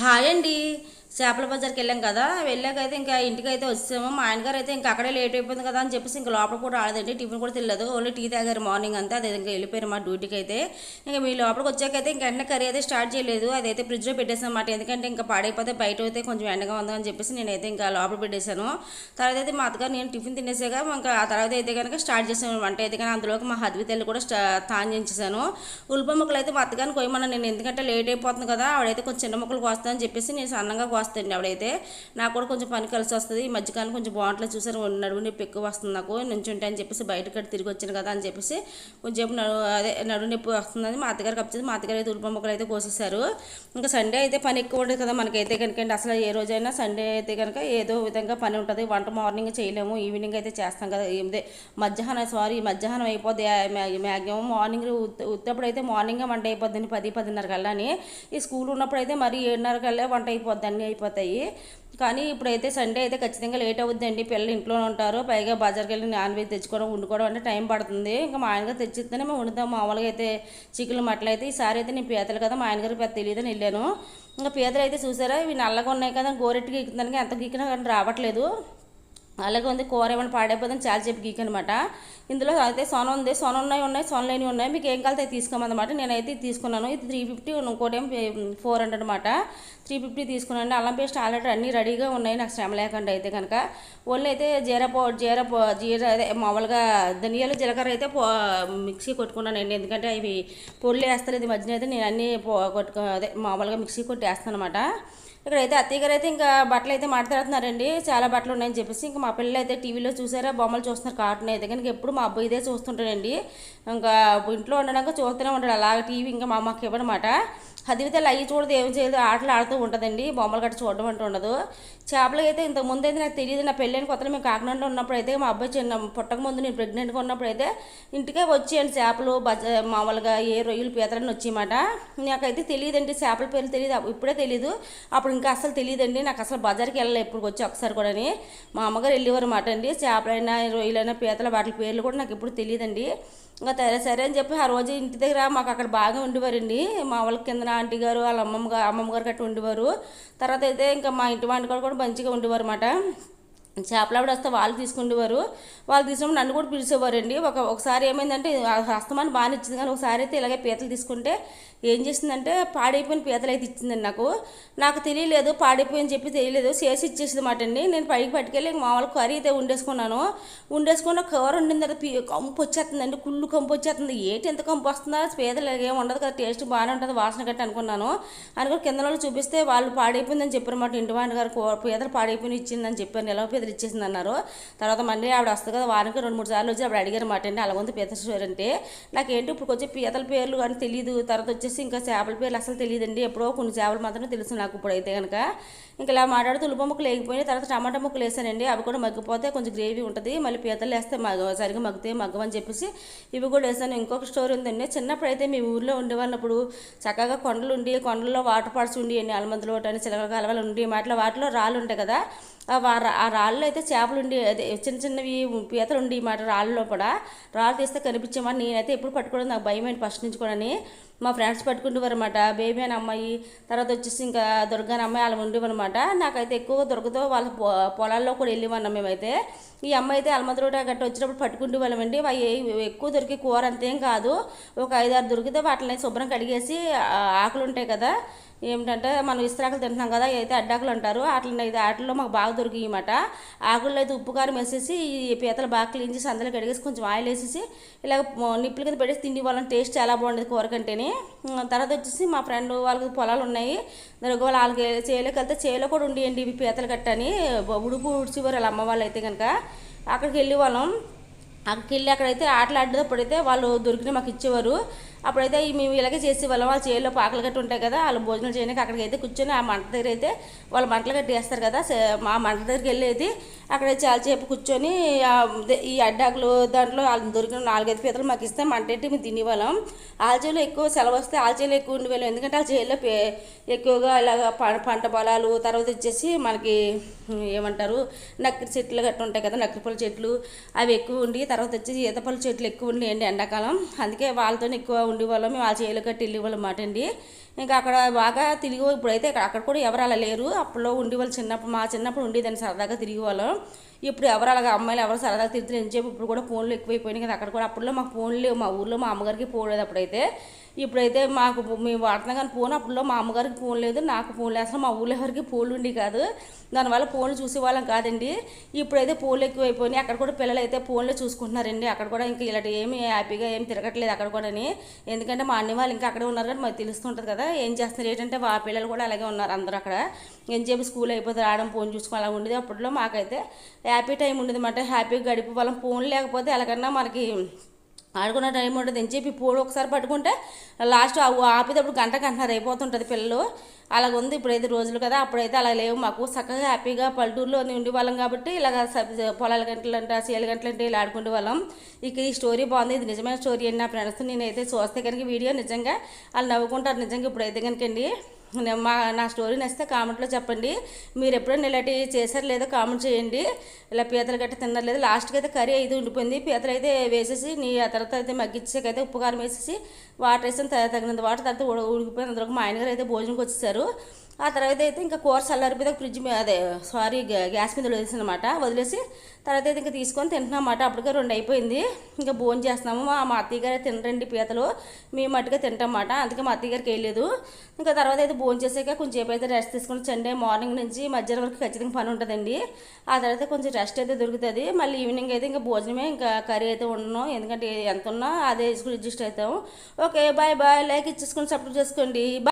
Hi అండి. చేపల బజార్కి వెళ్ళాం కదా వెళ్ళాక అయితే ఇంకా ఇంటికి అయితే వచ్చాము మా ఆయన గారు అయితే ఇంకా అక్కడే లేట్ అయిపోయింది కదా అని చెప్పేసి ఇంకా లోపల కూడా రాలేదండి టిఫిన్ కూడా తెలియదు ఓన్లీ టీ తాగారు మార్నింగ్ అంతా అదే ఇంకా వెళ్ళిపోయారు మా డ్యూటీకి అయితే ఇంకా మీ లోపలికి వచ్చాకైతే ఇంకా ఎండ కర్రీ అయితే స్టార్ట్ చేయలేదు. అదైతే ఫ్రిడ్జ్లో పెట్టేసాను అన్నమాట ఎందుకంటే ఇంకా పాడైపోతే బయట అయితే కొంచెం ఎండగా ఉందని చెప్పేసి నేనైతే ఇంకా లోపల పెట్టేశాను. తర్వాత అయితే మా అత్తగారు నేను టిఫిన్ తినేసాక ఇంకా ఆ తర్వాత అయితే కనుక స్టార్ట్ చేసాను వంట అయితే కానీ అందులోకి మా హద్వితల్లి కూడా స్టా తాన్ చేసేసాను ఉల్లిప ముక్కలు అయితే మా అత్తగారిని కొయ్యమన్నా నేను. ఎందుకంటే లేట్ అయిపోతుంది కదా ఆవిడైతే కొంచెం చిన్న ముక్కలు కోస్తానని చెప్పేసి నేను సన్నగా కోస్తాను. ఆవిడైతే నాకు కూడా కొంచెం పని కలిసి వస్తుంది. ఈ మధ్యకాలం కొంచెం బాగుంటుంది చూసారు నడువు నొప్పి ఎక్కువ వస్తుంది నాకు నుంచి అని చెప్పేసి బయటకి తిరిగి వచ్చాను కదా అని చెప్పేసి కొంచెం నడు అదే నడువు నొప్పి వస్తుందని మా అత్తగారికి వచ్చేసి మా అత్తగారు అయితే ఉల్లిప అయితే కోసేసారు ఇంకా సండే అయితే పని ఎక్కువ ఉండదు కదా మనకైతే కనుక అసలు ఏ రోజైనా సండే అయితే కనుక ఏదో విధంగా పని ఉంటుంది. వంట మార్నింగ్ చేయలేము ఈవినింగ్ అయితే చేస్తాం కదా. ఏమిదే మధ్యాహ్నం సారీ మధ్యాహ్నం అయిపోద్ది. మ్యాక్సిమం మార్నింగ్ ఉత్తప్పుడు అయితే మార్నింగ్ వంట అయిపోద్ది పది పదిన్నర కల్లా అని. ఈ స్కూల్ ఉన్నప్పుడు అయితే మరి ఏడున్నర కల్లా వంట అయిపోద్ది అయిపోతాయి. కానీ ఇప్పుడైతే సండే అయితే ఖచ్చితంగా లేట్ అవుద్దండి. పిల్లలు ఇంట్లోనే ఉంటారు. పైగా బజార్కి వెళ్ళి నాన్ వెజ్ తెచ్చుకోవడం వండుకోవడం అంటే టైం పడుతుంది. ఇంకా మా ఆయనగారు తెచ్చిస్తేనే మేము వండుతాం. మామూలుగా అయితే చికెన్ మటలు అయితే ఈసారి అయితే నేను పీతలు కదా మా ఆయనగారు పెద్ద తెలియదని వెళ్ళాను. ఇంకా పీతలు అయితే చూసారా? ఇవి నల్లగా ఉన్నాయి కదా గోరెట్టు గీకుతానికి ఎంత గీకినా కానీ రావట్లేదు. అలాగే ఉంది కూర ఏమైనా పాడైపోతుందని చాలా చెప్పి గీక్ అనమాట ఇందులో అయితే సొన ఉంది. సొన ఉన్నాయి ఉన్నాయి. సొన లేని ఉన్నాయి. మీకు ఏం కలితే తీసుకోమన్నమాట. నేనైతే తీసుకున్నాను. ఇది త్రీ ఫిఫ్టీ ఇంకోటి ఏం ఫోర్ హండ్రెడ్ అనమాట త్రీ ఫిఫ్టీ తీసుకున్నాను. అల్లం పేస్ట్ ఆల్రెడీ అన్నీ రెడీగా ఉన్నాయి. నాకు శ్రమ లేకుండా అయితే కనుక. ఓన్లీ అయితే జీరా పౌ జీరా పౌ జీరా అదే మామూలుగా ధనియాలు జీలకర్ర అయితే పో మిక్సీ కొట్టుకున్నానండి ఎందుకంటే అవి పొళ్ళు వేస్తారు. ఇది మధ్యన అయితే నేను అన్నీ పో కొట్టుకో అదే మామూలుగా మిక్సీ కొట్టి వేస్తాను అనమాట ఇక్కడైతే అత్తయ్య గారు అయితే ఇంకా బట్టలు అయితే మాట్లాడుతున్నారండి. చాలా బట్టలు ఉన్నాయని చెప్పేసి ఇంకా మా పిల్లలు అయితే టీవీలో చూసారా బొమ్మలు చూస్తున్నారు కార్టూన్ అయితే. కనుక ఎప్పుడు మా అబ్బాయి ఇదే చూస్తుంటాడండి. ఇంకా ఇంట్లో ఉండడానికి చూస్తూనే ఉంటాడు. అలాగ టీవీ ఇంకా మా అమ్మకి ఇవ్వనమాట. చదివితే అయ్యి చూడదు ఏం చేయదు ఆటలు ఆడుతూ ఉంటుందండి. బొమ్మలు గట్ట చూడడం అంటూ ఉండదు. చేపలు అయితే ఇంత ముందు అయితే నాకు తెలియదు నా పెళ్ళైన కొత్తలో మేము కాకినాడలో ఉన్నప్పుడు అయితే మా అబ్బాయి చిన్న పుట్టక ముందు నేను ప్రెగ్నెంట్గా ఉన్నప్పుడు అయితే ఇంటికే వచ్చేయండి చేపలు బజ మామూలుగా ఏ రొయ్యలు పీతలని వచ్చేయమాట. నాకైతే తెలియదండి చేపల పేర్లు తెలియదు ఇప్పుడే తెలియదు అప్పుడు ఇంకా అసలు తెలియదండి నాకు అసలు బజార్కి వెళ్ళాలి ఎప్పుడు వచ్చి ఒకసారి కూడా మా అమ్మగారు వెళ్ళేవారు మాట అండి. చేపలైనా రొయ్యలైనా పీతల వాటి పేర్లు కూడా నాకు ఎప్పుడు తెలియదండి ఇంకా సరే సరే అని చెప్పి ఆ రోజు ఇంటి దగ్గర మాకు అక్కడ బాగా ఉండేవారండి. మా వాళ్ళ కింద ఆంటీ గారు వాళ్ళ అమ్మమ్మ గారు అమ్మమ్మ గారు గట్రా ఉండేవారు. తర్వాత అయితే ఇంకా మా ఇంటి వంట కూడా మంచిగా ఉండేవారు అన్నమాట. చేపలావిడ వస్తే వాళ్ళు తీసుకుండేవారు. వాళ్ళు తీసుకున్నప్పుడు నన్ను కూడా పిలిచేవారండి. ఒక ఒకసారి ఏమైందంటే హస్తమాన్ని బాగానే ఇచ్చింది. కానీ ఒకసారి అయితే ఇలాగే పీతలు తీసుకుంటే ఏం చేసిందంటే పాడైపోయిన పీతలు అయితే ఇచ్చిందండి నాకు. నాకు తెలియలేదు పాడైపోయింది చెప్పి తెలియలేదు. చేసి ఇచ్చేసింది మాట అండి. నేను పైకి పట్టుకెళ్ళి మామూలు కర్రీ అయితే వండేసుకున్నాను. వండేసుకున్న కూర ఉండింది తర్వాత పీ కంపు వచ్చేస్తుందండి. కుళ్ళు కంపు వచ్చేస్తుంది. ఏంటి ఎంత కంపు వస్తుందా? పీతలు ఏం ఉండదు కదా టేస్ట్ బాగానే ఉంటుంది వాసన గట్టి అనుకున్నాను. అనుకుని కింద వాళ్ళు చూపిస్తే వాళ్ళు పాడైపోయిందని చెప్పారన్నమాట. ఇంటి వాడి గారు పీతలు పాడైపోయిన ఇచ్చిందని చెప్పాను ఎలా పీతలు ఇచ్చేసింది అన్నారు తర్వాత మళ్ళీ ఆవిడ వస్తుంది కదా వారానికి రెండు మూడు సార్లు వచ్చి ఆవిడ అడిగారు మాట అండి అలా ఉంది పీత అంటే నాకేంటి ఇప్పుడు కొంచెం పీతల పేర్లు కానీ తెలియదు తర్వాత వచ్చేసి ఇంకా చేపల పేర్లు అసలు తెలియదండి ఎప్పుడో కొన్ని చేపలు మాత్రమే తెలుసు నాకు ఇప్పుడు అయితే కనుక ఇంకా ఇలా మాట్లాడుతూ ఉల్లిప ముక్కలు వేగిపోయినాయి. తర్వాత టమాటా ముక్కలు వేసానండి. అవి కూడా మగ్గిపోతే కొంచెం గ్రేవీ ఉంటుంది. మళ్ళీ పీతలు వేస్తే మగ సరిగ్గా మగ్గితే మగ్గమని చెప్పేసి ఇవి కూడా వేసాను. ఇంకొక స్టోరీ ఉందండి. చిన్నప్పుడు అయితే మీ ఊర్లో ఉండేవాళ్ళప్పుడు చక్కగా కొండలు ఉండి కొండల్లో వాటర్ ఫాల్స్ ఉండి అలమందులు అని చిలక కలవలు ఉండి వాటిలో వాటిలో రాళ్ళు ఉంటాయి కదా ఆ రాళ్ళు అయితే చేపలు ఉండి అదే చిన్న చిన్నవి పీతలు ఉండి మాట రాళ్ళలో కూడా. రాళ్ళు తీస్తే కనిపించేమని నేనైతే ఎప్పుడు పట్టుకోవడం నాకు భయం ఏంటి ఫస్ట్ నుంచి కూడా మా ఫ్రెండ్స్ పట్టుకుంటేవారు అనమాట బేబీ అని అమ్మాయి తర్వాత వచ్చేసి ఇంకా దుర్గాని అమ్మాయి వాళ్ళు ఉండేవన్నమాట నాకైతే ఎక్కువ దొరకతో వాళ్ళ పొలాల్లో కూడా వెళ్ళేవాళ్ళం మేమైతే. ఈ అమ్మాయి అయితే అల్మద గట్ట వచ్చినప్పుడు పట్టుకుంటూ వాళ్ళమండి అవి ఎక్కువ దొరికే కూర అంతేం కాదు. ఒక ఐదారు దొరికితే వాటిని శుభ్రం కడిగేసి ఆకులు ఉంటాయి కదా ఏమిటంటే మనం ఇస్త్రాకులు తింటున్నాం కదా అయితే అడ్డాకులు అంటారు. వాటిని అయితే వాటిల్లో మాకు బాగా దొరికాయమాట ఆకుల్లో అయితే ఉప్పు కారం వేసేసి ఈ పీతలు బాగా క్లీన్ చేసి అందులో కడిగేసి కొంచెం ఆయిల్ వేసేసి ఇలా నిప్పుల కింద పెట్టేసి తిండి వాళ్ళని టేస్ట్ చాలా బాగుండేది కూర కంటేనే. తర్వాత వచ్చేసి మా ఫ్రెండ్ వాళ్ళకి పొలాలు ఉన్నాయి. దానికి వాళ్ళకి చేలోకి వెళ్తే చేలో కూడా ఉండేయండి ఇవి పీతలు కట్టని ఉడుపు ఉడిచివారు వాళ్ళ అమ్మ వాళ్ళు అయితే కనుక అక్కడికి వెళ్ళి వాళ్ళం. అక్కడికి అక్కడైతే ఆటలు అయితే వాళ్ళు దొరికిన మాకు ఇచ్చేవారు. అప్పుడైతే మేము ఇలాగే చేసేవాళ్ళం వాళ్ళ చేలో పాకలు గట్టి ఉంటాయి కదా వాళ్ళు భోజనం చేయడానికి అక్కడికి అయితే కూర్చొని ఆ మంట దగ్గర అయితే వాళ్ళు మంటలు గట్టి వేస్తారు కదా మా మంట దగ్గరికి వెళ్ళేది. అక్కడ చాలాసేపు కూర్చొని ఈ అడ్డాకులు దాంట్లో వాళ్ళు దొరికిన నాలుగైదు పీతలు మాకు ఇస్తే మంట ఏంటి మేము తినేవాళ్ళం. ఆల్చేలో ఎక్కువ సెలవు వస్తే ఆల్చేలో ఎక్కువ ఉండేవాళ్ళం. ఎందుకంటే ఆ చేలో ఎక్కువగా ఇలాగ పంట పొలాలు తర్వాత వచ్చేసి మనకి ఏమంటారు నక్కరి చెట్లు గట్టు ఉంటాయి కదా నక్కరిపల్ల చెట్లు అవి ఎక్కువ ఉండి తర్వాత వచ్చేసి ఈతపల్లి చెట్లు ఎక్కువ ఉండేయండి ఎండాకాలం. అందుకే వాళ్ళతో ఎక్కువ ఉండేవాళ్ళం. మేము వాళ్ళ చేయలు కట్టి వెళ్ళేవాళ్ళం మాట అండి. ఇంకా అక్కడ బాగా తిరిగి ఇప్పుడైతే ఇక్కడ అక్కడ కూడా ఎవరు అలా లేరు. అప్పుడు ఉండేవాళ్ళు చిన్నప్పుడు మా చిన్నప్పుడు ఉండేదాన్ని సరదాగా తిరిగి వాళ్ళం ఇప్పుడు ఎవరు అలాగా అమ్మాయిలు ఎవరు సరదాగా తిరుగుతారు అని చెప్పి ఇప్పుడు కూడా ఫోన్లు ఎక్కువైపోయినాయి కదా. అక్కడ కూడా అప్పుడులో మాకు ఫోన్లు మా ఊర్లో మా అమ్మగారికి పోలేదు అప్పుడైతే. ఇప్పుడైతే మాకు మేము వాడుతున్నాం కానీ ఫోన్ అప్పుడులో మా అమ్మగారికి ఫోన్ లేదు నాకు ఫోన్ లేదు. అసలు మా ఊళ్ళో ఎవరికి ఫోన్లు ఉండి కాదు. దానివల్ల ఫోన్లు చూసేవాళ్ళం కాదండి. ఇప్పుడైతే ఫోన్లు ఎక్కువైపోయినాయి. అక్కడ కూడా పిల్లలు అయితే ఫోన్లో చూసుకుంటున్నారండి. అక్కడ కూడా ఇంకా ఇలాంటి ఏమి హ్యాపీగా ఏమి తిరగట్లేదు అక్కడ కూడా ఎందుకంటే మా అన్ని వాళ్ళు ఇంకా అక్కడే ఉన్నారు కానీ మాకు తెలుస్తుంటుంది కదా ఏం చేస్తున్నారు? ఏంటంటే మా పిల్లలు కూడా అలాగే ఉన్నారు అందరూ అక్కడ. ఏం చెప్పి స్కూల్ అయిపోతే రావడం ఫోన్ చూసుకోవాలి అలా ఉండేది. అప్పట్లో మాకైతే హ్యాపీ టైం ఉండేది అన్నమాట. హ్యాపీగా గడిపి వాళ్ళం ఫోన్ లేకపోతే ఎలాగన్నా మనకి ఆడుకున్న టైం ఉంటుంది. అని చెప్పి పోడు ఒకసారి పట్టుకుంటే లాస్ట్ ఆపేటప్పుడు గంట గంటన్నర అయిపోతుంటుంది పిల్లలు. అలాగ ఉంది. ఇప్పుడైతే రోజులు కదా. అప్పుడైతే అలా లేవు. మాకు చక్కగా హ్యాపీగా పల్లెటూరులో ఉండే వాళ్ళం కాబట్టి ఇలాగ సబ్ పొలాల గంటలు అంటే సీల గంటలు అంటే ఇలా ఆడుకునే వాళ్ళం. ఇక ఈ స్టోరీ బాగుంది. ఇది నిజమైన స్టోరీ అండి నా ఫ్రెండ్స్. నేనైతే చూస్తే కనుక వీడియో నిజంగా వాళ్ళు నవ్వుకుంటారు. నిజంగా ఇప్పుడైతే కనుకండి. మా నా స్టోరీ నచ్చితే కామెంట్లో చెప్పండి. మీరు ఎప్పుడైనా ఇలాంటి చేశారు లేదో కామెంట్ చేయండి. ఇలా పీతలు గట్ట తిన్నారు లేదు లాస్ట్కి అయితే కర్రీ అయితే ఉండిపోయింది. పీతలు అయితే వేసేసి నీ ఆ తర్వాత అయితే మగ్గించాకైతే ఉప్పు కారం వేసేసి వాటర్ వేసి తగినంత వాటర్ తర్వాత ఉడికిపోయిన అందులో మా ఆయనగారు అయితే భోజనంకి వచ్చేసారు. ఆ తర్వాత అయితే ఇంకా కూర చల్లారిపోతే ఫ్రిడ్జ్ అదే సారీ గ్యాస్ మీద వదిలేసి అనమాట వదిలేసి తర్వాత అయితే ఇంకా తీసుకొని తింటున్నామాట. అప్పటికే రెండు అయిపోయింది. ఇంకా భోజనం చేస్తున్నాము. మా అత్తయ్య గారు తినరండి పీతలు. మేము మట్టుగా తింటామాట. అందుకే మా అత్తయ్య గారికి వేయలేదు ఇంకా తర్వాత అయితే భోజనం చేసాక కొంచెం సేపు అయితే రెస్ట్ తీసుకుని సండే మార్నింగ్ నుంచి మధ్యాహ్నం వరకు ఖచ్చితంగా పని ఉంటుందండి. ఆ తర్వాత కొంచెం రెస్ట్ అయితే దొరుకుతుంది. మళ్ళీ ఈవినింగ్ అయితే ఇంకా భోజనమే ఇంకా కర్రీ అయితే ఉండను. ఎందుకంటే ఎంత ఉన్నా అదే వేసుకుని అడ్జస్ట్ అవుతాం. ఓకే బాయ్ బాయ్ లైక్ ఇచ్చేసుకొని సపోర్ట్ చేసుకోండి.